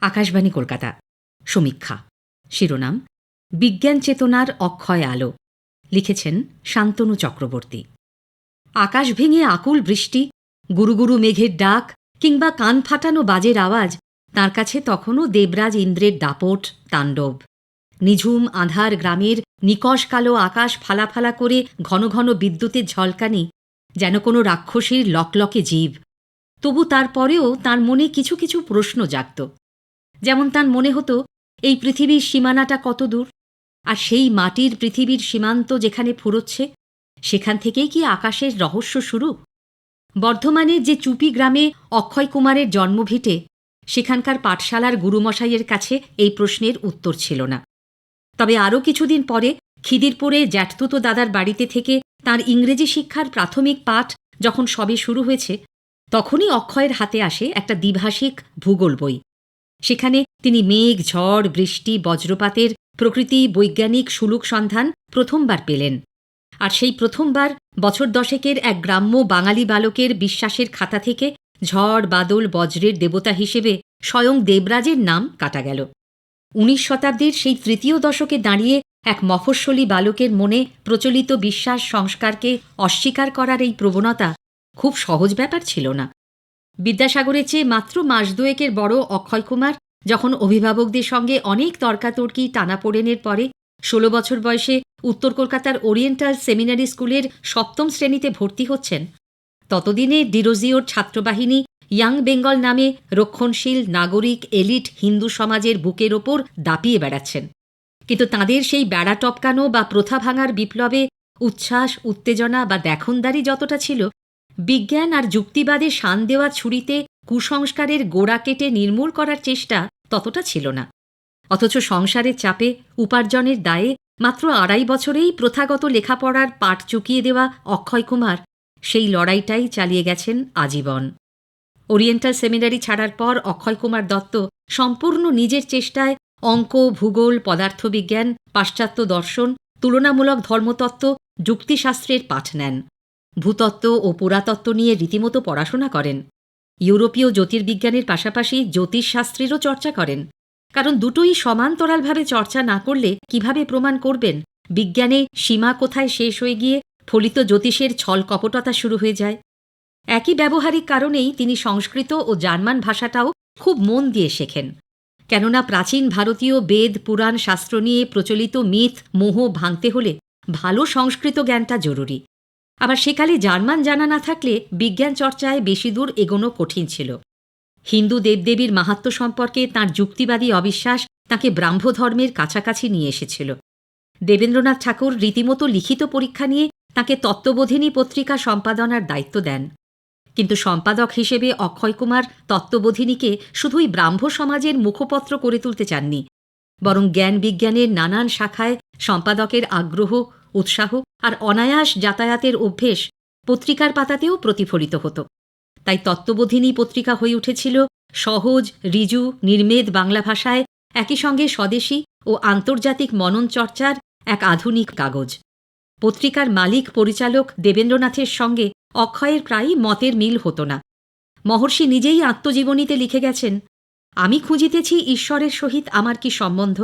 আকাশবাণী কলকাতা। সমীক্ষা। শিরোনাম, বিজ্ঞান চেতনার অক্ষয় আলো। লিখেছেন শান্তনু চক্রবর্তী। আকাশ ভেঙে আকুল বৃষ্টি গুরুগুরু মেঘের ডাক কিংবা কান ফাটানো বাজের আওয়াজ, তার কাছে তখনও দেবরাজ ইন্দ্রের দাপট, তাণ্ডব। নিঝুম আধার গ্রামের নিকশ কালো আকাশ ফালাফালা করে ঘন ঘন বিদ্যুতের ঝলকানি, যেন কোনো রাক্ষসীর লকলকে জীব। তবু তারপরেও তার মনে কিছু কিছু প্রশ্ন জাগত। যেমন তার মনে হতো, এই পৃথিবীর সীমানাটা কত দূর, আর সেই মাটির পৃথিবীর সীমান্ত যেখানে ফুরোচ্ছে, সেখান থেকেই কি আকাশের রহস্য শুরু? বর্ধমানের যে চুপি গ্রামে অক্ষয় কুমারের জন্মভিটে, সেখানকার পাঠশালার গুরুমশাইয়ের কাছে এই প্রশ্নের উত্তর ছিল না। তবে আরও কিছুদিন পরে খিদিরপুরে জ্যাঠতুতো দাদার বাড়িতে থেকে তার ইংরেজি শিক্ষার প্রাথমিক পাঠ যখন সবে শুরু হয়েছে, তখনই অক্ষয়ের হাতে আসে একটা দ্বিভাষিক ভূগোল বই। সেখানে তিনি মেঘ, ঝড়, বৃষ্টি, বজ্রপাতের প্রকৃতি, বৈজ্ঞানিক সুলুক সন্ধান প্রথমবার পেলেন। আর সেই প্রথমবার বছর দশেকের এক গ্রাম্য বাঙালি বালকের বিশ্বাসের খাতা থেকে ঝড়, বাদল, বজ্রের দেবতা হিসেবে স্বয়ং দেবরাজের নাম কাটা গেল। উনিশ শতাব্দীর সেই তৃতীয় দশকে দাঁড়িয়ে এক মফস্বলী বালকের মনে প্রচলিত বিশ্বাস সংস্কারকে অস্বীকার করার এই প্রবণতা খুব সহজ ব্যাপার ছিল না। বিদ্যাসাগরের চেয়ে মাত্র মাস দুয়েকের বড় অক্ষয় কুমার যখন অভিভাবকদের সঙ্গে অনেক তর্কাতর্কি টানাপোড়েনের পরে ষোলো বছর বয়সে উত্তর কলকাতার ওরিয়েন্টাল সেমিনারি স্কুলের সপ্তম শ্রেণীতে ভর্তি হচ্ছেন। ততদিনে ডিরোজিওর ছাত্রবাহিনী ইয়াং বেঙ্গল নামে রক্ষণশীল নাগরিক এলিট হিন্দু সমাজের বুকের ওপর দাপিয়ে বেড়াচ্ছেন। কিন্তু তাদের সেই বেড়া টপকানো বা প্রথা ভাঙার বিপ্লবে উচ্ছ্বাস, উত্তেজনা বা দেখনদারি যতটা ছিল বিজ্ঞান আর যুক্তিবাদে শান দেওয়া ছুরিতে কুসংস্কারের গোড়া কেটে নির্মূল করার চেষ্টা ততটা ছিল না। অথচ সংসারের চাপে, উপার্জনের দায়ে মাত্র আড়াই বছরেই প্রথাগত লেখাপড়ার পাঠ চুকিয়ে দেওয়া অক্ষয় কুমার সেই লড়াইটাই চালিয়ে গেছেন আজীবন। ওরিয়েন্টাল সেমিনারি ছাড়ার পর অক্ষয় কুমার দত্ত সম্পূর্ণ নিজের চেষ্টায় অঙ্ক, ভূগোল, পদার্থবিজ্ঞান, পাশ্চাত্য দর্শন, তুলনামূলক ধর্মতত্ত্ব, যুক্তিশাস্ত্রের পাঠ নেন। ভূতত্ত্ব ও পুরাতত্ত্ব নিয়ে রীতিমতো পড়াশোনা করেন। ইউরোপীয় জ্যোতির্বিজ্ঞানের পাশাপাশি জ্যোতিষশাস্ত্রেরও চর্চা করেন। কারণ দুটোই সমান্তরালভাবে চর্চা না করলে কীভাবে প্রমাণ করবেন? বিজ্ঞানে সীমা কোথায় শেষ হয়ে গিয়ে ফলিত জ্যোতিষের ছল কপটতা শুরু হয়ে যায়। একই ব্যবহারিক কারণেই তিনি সংস্কৃত ও জার্মান ভাষাটাও খুব মন দিয়ে শেখেন। কেননা প্রাচীন ভারতীয় বেদ, পুরাণ, শাস্ত্র নিয়ে প্রচলিত মিথ, মোহ ভাঙতে হলে ভালো সংস্কৃত জ্ঞানটা জরুরি। আবার সেকালে জার্মান জানা না থাকলে বিজ্ঞান চর্চায় বেশি দূর এগোনো কঠিন ছিল। হিন্দু দেবদেবীর মাহাত্ম সম্পর্কে তার যুক্তিবাদী অবিশ্বাস তাকে ব্রাহ্মধর্মের কাছাকাছি নিয়ে এসেছিল। দেবেন্দ্রনাথ ঠাকুর রীতিমতো লিখিত পরীক্ষা নিয়ে তাকে তত্ত্ববোধিনী পত্রিকা সম্পাদনার দায়িত্ব দেন। কিন্তু সম্পাদক হিসেবে অক্ষয় কুমার তত্ত্ববোধিনীকে শুধুই ব্রাহ্ম সমাজের মুখপত্র করে তুলতে চাননি, বরং জ্ঞান বিজ্ঞানের নানান শাখায় সম্পাদকের আগ্রহ উৎসাহ আর অনায়াস যাতায়াতের অভ্যেস পত্রিকার পাতাতেও প্রতিফলিত হতো। তাই তত্ত্ববোধিনী পত্রিকা হয়ে উঠেছিল সহজ, রিজু, নির্মেদ বাংলা ভাষায় একই সঙ্গে স্বদেশী ও আন্তর্জাতিক মনন চর্চার এক আধুনিক কাগজ। পত্রিকার মালিক পরিচালক দেবেন্দ্রনাথের সঙ্গে অক্ষয়ের প্রায়ই মতের মিল হতো না। মহর্ষি নিজেই আত্মজীবনীতে লিখে গেছেন, আমি খুঁজিতেছি ঈশ্বরের সহিত আমার কি সম্বন্ধ?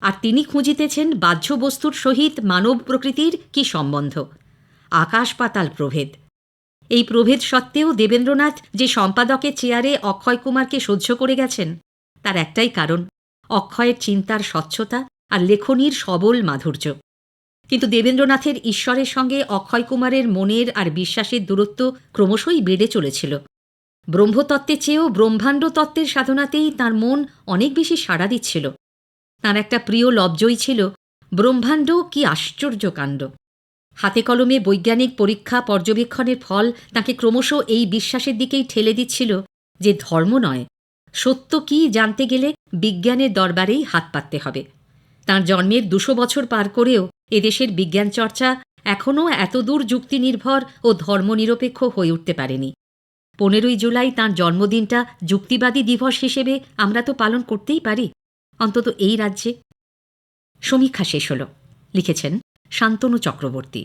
আর তিনি খুঁজিতেছেন বাহ্য বস্তুর সহিত মানব প্রকৃতির কি সম্বন্ধ। আকাশ পাতাল প্রভেদ। এই প্রভেদ সত্ত্বেও দেবেন্দ্রনাথ যে সম্পাদকের চেয়ারে অক্ষয় কুমারকে সহ্য করে গেছেন, তার একটাই কারণ, অক্ষয়ের চিন্তার স্বচ্ছতা আর লেখনীর সবল মাধুর্য। কিন্তু দেবেন্দ্রনাথের ঈশ্বরের সঙ্গে অক্ষয় কুমারের মনের আর বিশ্বাসের দূরত্ব ক্রমশই বেড়ে চলেছিল। ব্রহ্মতত্ত্বের চেয়েও ব্রহ্মাণ্ড তত্ত্বের সাধনাতেই তার মন অনেক বেশি সাড়া দিচ্ছিল। তার একটা প্রিয় লব্জই ছিল ব্রহ্মাণ্ড কি আশ্চর্য কাণ্ড। হাতে কলমে বৈজ্ঞানিক পরীক্ষা পর্যবেক্ষণের ফল তাকে ক্রমশ এই বিশ্বাসের দিকেই ঠেলে দিচ্ছিল যে ধর্ম নয়। সত্য কি জানতে গেলে বিজ্ঞানের দরবারেই হাত পাততে হবে। তাঁর জন্মের দুশো বছর পার করেও এদেশের বিজ্ঞান চর্চা এখনও এতদূর যুক্তিনির্ভর ও ধর্মনিরপেক্ষ হয়ে উঠতে পারেনি। পনেরোই জুলাই তাঁর জন্মদিনটা যুক্তিবাদী দিবস হিসেবে আমরা তো পালন করতেই পারি। অন্তত এই রাজ্যে সমীক্ষা শেষ হল। লিখেছেন শান্তনু চক্রবর্তী।